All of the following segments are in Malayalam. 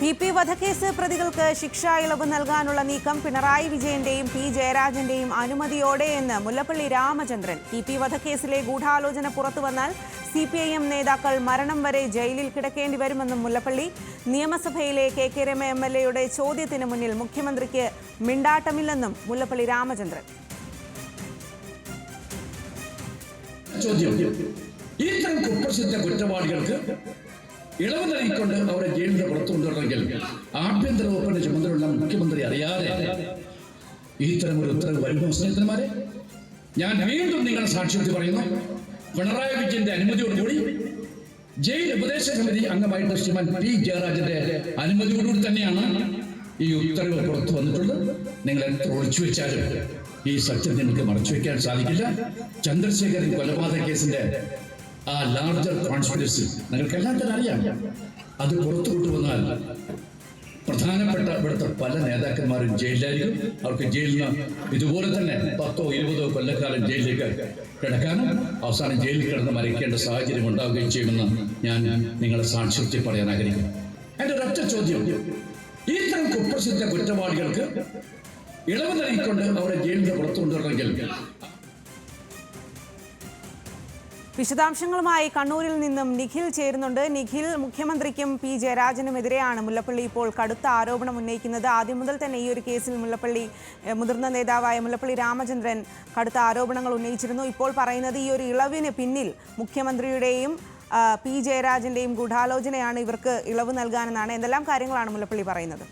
പി പി വധക്കേസ് പ്രതികൾക്ക് ശിക്ഷാ ഇളവ് നൽകാനുള്ള നീക്കം പിണറായി വിജയന്റെയും പി ജയരാജന്റെയും അനുമതിയോടെയെന്ന് മുല്ലപ്പള്ളി രാമചന്ദ്രൻ. പി പി വധക്കേസിലെ ഗൂഢാലോചന പുറത്തുവന്നാൽ സി പി ഐ എം നേതാക്കൾ മരണം വരെ ജയിലിൽ കിടക്കേണ്ടി വരുമെന്നും മുല്ലപ്പള്ളി. നിയമസഭയിലെ K K Rema M L എയുടെ ചോദ്യത്തിന് മുന്നിൽ മുഖ്യമന്ത്രിക്ക് മിണ്ടാട്ടമില്ലെന്നും മുല്ലപ്പള്ളി രാമചന്ദ്രൻ. ചോദ്യം. ഇത്തരം കുപ്രസിദ്ധ കുറ്റവാളികൾക്ക് ഇളവ് നൽകിക്കൊണ്ട് അവരെ ജയിലിന്റെ പുറത്തു കൊണ്ടുവരണമെങ്കിൽ ആഭ്യന്തര വകുപ്പിന്റെ ചുമതലയുള്ള മുഖ്യമന്ത്രി അറിയാതെ ഇത്തരം ഒരു ഉത്തരവ് വരുമോ? സ്നേഹിതന്മാരെ ഞാൻ വീണ്ടും നിങ്ങളുടെ സാക്ഷ്യത്തിൽ പറയുന്നു. പിണറായി വിജയന്റെ അനുമതിയോടുകൂടി ജയിൽ ഉപദേശ സമിതി അംഗമായിട്ട് ശ്രീമാൻ പി ജയരാജന്റെ അനുമതിയോടുകൂടി തന്നെയാണ് ഈ ഉത്തരവ് പുറത്തു വന്നിട്ടുള്ളത്. നിങ്ങൾ എത്ര ഒളിച്ചു വെച്ചാലും ഈ സത്യം നിങ്ങൾക്ക് മറച്ചു വെക്കാൻ സാധിക്കില്ല. ചന്ദ്രശേഖരൻ കൊലപാതക കേസിന്റെ ആ ലാർജർ കോൺസ്പിറസി നിങ്ങൾക്ക് എല്ലാത്തിനും അറിയാം. അത് പുറത്തു കൊണ്ടുവന്നാൽ പ്രധാനപ്പെട്ട ഇവിടുത്തെ പല നേതാക്കന്മാരും ജയിലിലായിരിക്കും. അവർക്ക് ജയിലിൽ നിന്ന് ഇതുപോലെ തന്നെ പത്തോ ഇരുപതോ കൊല്ലക്കാലം ജയിലിലേക്ക് കിടക്കാനും അവസാനം ജയിലിൽ കിടന്ന് മരിക്കേണ്ട സാഹചര്യം ഉണ്ടാവുകയും ചെയ്യുമെന്ന് ഞാൻ നിങ്ങളെ സാക്ഷ്യത്തിൽ പറയാൻ ആഗ്രഹിക്കുന്നു. എന്റെ ഒരൊറ്റ ചോദ്യം ഇത്തരം കുപ്രസിദ്ധ കുറ്റവാളികൾക്ക് ഇളവ് നൽകിക്കൊണ്ട് അവരെ ജയിലിന്റെ പുറത്തു കൊണ്ടുവരണമെങ്കിൽ വിശദാംശങ്ങളുമായി കണ്ണൂരിൽ നിന്നും നിഖിൽ ചേരുന്നുണ്ട്. നിഖിൽ മുഖ്യമന്ത്രിക്കും പി ജയരാജനുമെതിരെയാണ് മുല്ലപ്പള്ളി ഇപ്പോൾ കടുത്ത ആരോപണം ഉന്നയിക്കുന്നത്. ആദ്യം മുതൽ തന്നെ ഈ ഒരു കേസിൽ മുല്ലപ്പള്ളി മുതിർന്ന നേതാവായ മുല്ലപ്പള്ളി രാമചന്ദ്രൻ കടുത്ത ആരോപണങ്ങൾ ഉന്നയിച്ചിരുന്നു. ഇപ്പോൾ പറയുന്നത് ഈ ഒരു ഇളവിന് പിന്നിൽ മുഖ്യമന്ത്രിയുടെയും പി ജയരാജന്റെയും ഗൂഢാലോചനയാണ് ഇവർക്ക് ഇളവ് നൽകാനെന്നാണ്. എന്തെല്ലാം കാര്യങ്ങളാണ് മുല്ലപ്പള്ളി പറയുന്നത്?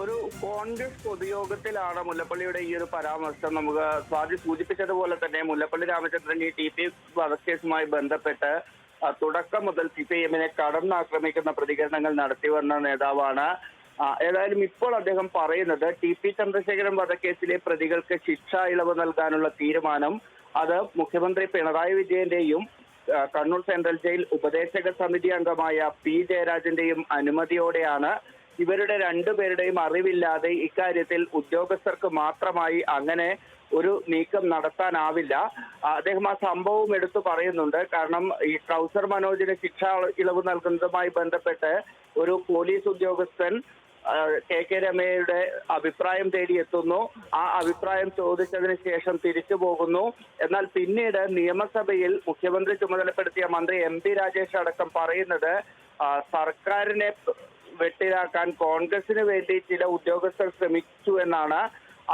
ഒരു കോൺഗ്രസ് പൊതുയോഗത്തിലാണ് മുല്ലപ്പള്ളിയുടെ ഈ ഒരു പരാമർശം നമുക്ക് സ്വാതി സൂചിപ്പിച്ചതുപോലെ തന്നെ മുല്ലപ്പള്ളി രാമചന്ദ്രൻ ഈ ടി പി വധക്കേസുമായി ബന്ധപ്പെട്ട് തുടക്കം മുതൽ സി പി എമ്മിനെ കടന്നാക്രമിക്കുന്ന പ്രതികരണങ്ങൾ നടത്തി വന്ന നേതാവാണ്. ഏതായാലും ഇപ്പോൾ അദ്ദേഹം പറയുന്നത് ടി പി ചന്ദ്രശേഖരൻ വധക്കേസിലെ പ്രതികൾക്ക് ശിക്ഷാ ഇളവ് നൽകാനുള്ള തീരുമാനം അത് മുഖ്യമന്ത്രി പിണറായി വിജയന്റെയും കണ്ണൂർ സെൻട്രൽ ജയിൽ ഉപദേശക സമിതി അംഗമായ പി ജയരാജന്റെയും അനുമതിയോടെയാണ്. ഇവരുടെ രണ്ടുപേരുടെയും അറിവില്ലാതെ ഇക്കാര്യത്തിൽ ഉദ്യോഗസ്ഥർക്ക് മാത്രമായി അങ്ങനെ ഒരു നീക്കം നടത്താനാവില്ല. അദ്ദേഹം ആ സംഭവം എടുത്തു പറയുന്നുണ്ട്. കാരണം ഈ ട്രൗസർ മനോജിന് ശിക്ഷ ഇളവ് നൽകുന്നതുമായി ബന്ധപ്പെട്ട് ഒരു പോലീസ് ഉദ്യോഗസ്ഥൻ കെ കെ രമയുടെ അഭിപ്രായം തേടി എത്തുന്നു ആ അഭിപ്രായം ചോദിച്ചതിന് ശേഷം തിരിച്ചു പോകുന്നു. എന്നാൽ പിന്നീട് നിയമസഭയിൽ മുഖ്യമന്ത്രി ചുമതലപ്പെടുത്തിയ മന്ത്രി എം പി രാജേഷ് അടക്കം പറയുന്നത് സർക്കാരിനെ വെട്ടിലാക്കാൻ കോൺഗ്രസിന് വേണ്ടി ചില ഉദ്യോഗസ്ഥർ ശ്രമിച്ചു എന്നാണ്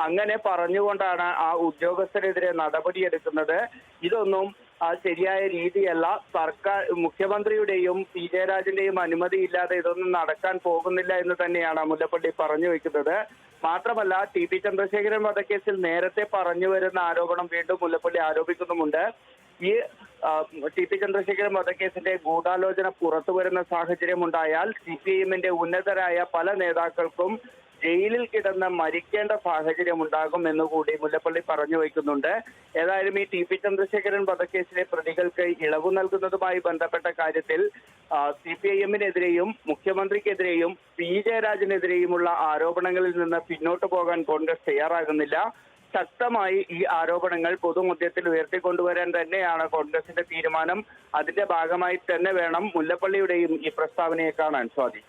അങ്ങനെ പറഞ്ഞുകൊണ്ടാണ് ആ ഉദ്യോഗസ്ഥരെതിരെ നടപടിയെടുക്കുന്നത്. ഇതൊന്നും ശരിയായ രീതിയല്ല. സർക്കാർ മുഖ്യമന്ത്രിയുടെയും പി. ജയരാജന്റെയും അനുമതിയില്ലാതെ ഇതൊന്നും നടക്കാൻ പോകുന്നില്ല എന്ന് തന്നെയാണ് മുല്ലപ്പള്ളി പറഞ്ഞു വെക്കുന്നത്. മാത്രമല്ല ടി. പി. ചന്ദ്രശേഖരൻ വധക്കേസിൽ നേരത്തെ പറഞ്ഞു വരുന്ന ആരോപണം വീണ്ടും മുല്ലപ്പള്ളി ആരോപിക്കുന്നുമുണ്ട്. ഈ ടി പി ചന്ദ്രശേഖരൻ വധക്കേസിന്റെ ഗൂഢാലോചന പുറത്തു വരുന്ന സാഹചര്യം ഉണ്ടായാൽ സി പി എമ്മിന്റെ ഉന്നതരായ പല നേതാക്കൾക്കും ജയിലിൽ കിടന്ന് മരിക്കേണ്ട സാഹചര്യം ഉണ്ടാകും എന്നുകൂടി മുല്ലപ്പള്ളി പറഞ്ഞു വയ്ക്കുന്നുണ്ട്. ഏതായാലും ഈ ടി പി ചന്ദ്രശേഖരൻ വധക്കേസിലെ പ്രതികൾക്ക് ഇളവ് നൽകുന്നതുമായി ബന്ധപ്പെട്ട കാര്യത്തിൽ സി പി ഐ എമ്മിനെതിരെയും മുഖ്യമന്ത്രിക്കെതിരെയും പി ജയരാജനെതിരെയുമുള്ള ആരോപണങ്ങളിൽ നിന്ന് പിന്നോട്ട് പോകാൻ കോൺഗ്രസ് തയ്യാറാകുന്നില്ല. ശക്തമായി ഈ ആരോപണങ്ങൾ പൊതുമധ്യത്തിൽ ഉയർത്തിക്കൊണ്ടുവരാൻ തന്നെയാണ് കോൺഗ്രസിന്റെ തീരുമാനം. അതിന്റെ ഭാഗമായി തന്നെ വേണം മുല്ലപ്പള്ളിയുടെയും ഈ പ്രസ്താവനയെ കാണാൻ സ്വാതി.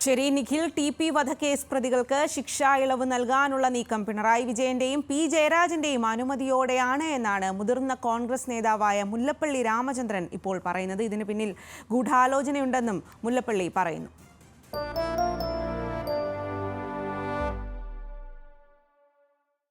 ശരി നിഖിൽ ടി പി വധക്കേസ് പ്രതികൾക്ക് ശിക്ഷാ ഇളവ് നൽകാനുള്ള നീക്കം പിണറായി വിജയന്റെയും പി ജയരാജന്റെയും അനുമതിയോടെയാണ് എന്നാണ് മുതിർന്ന കോൺഗ്രസ് നേതാവായ മുല്ലപ്പള്ളി രാമചന്ദ്രൻ ഇപ്പോൾ പറയുന്നത്. ഇതിന് പിന്നിൽ ഗൂഢാലോചനയുണ്ടെന്നും മുല്ലപ്പള്ളി പറയുന്നു.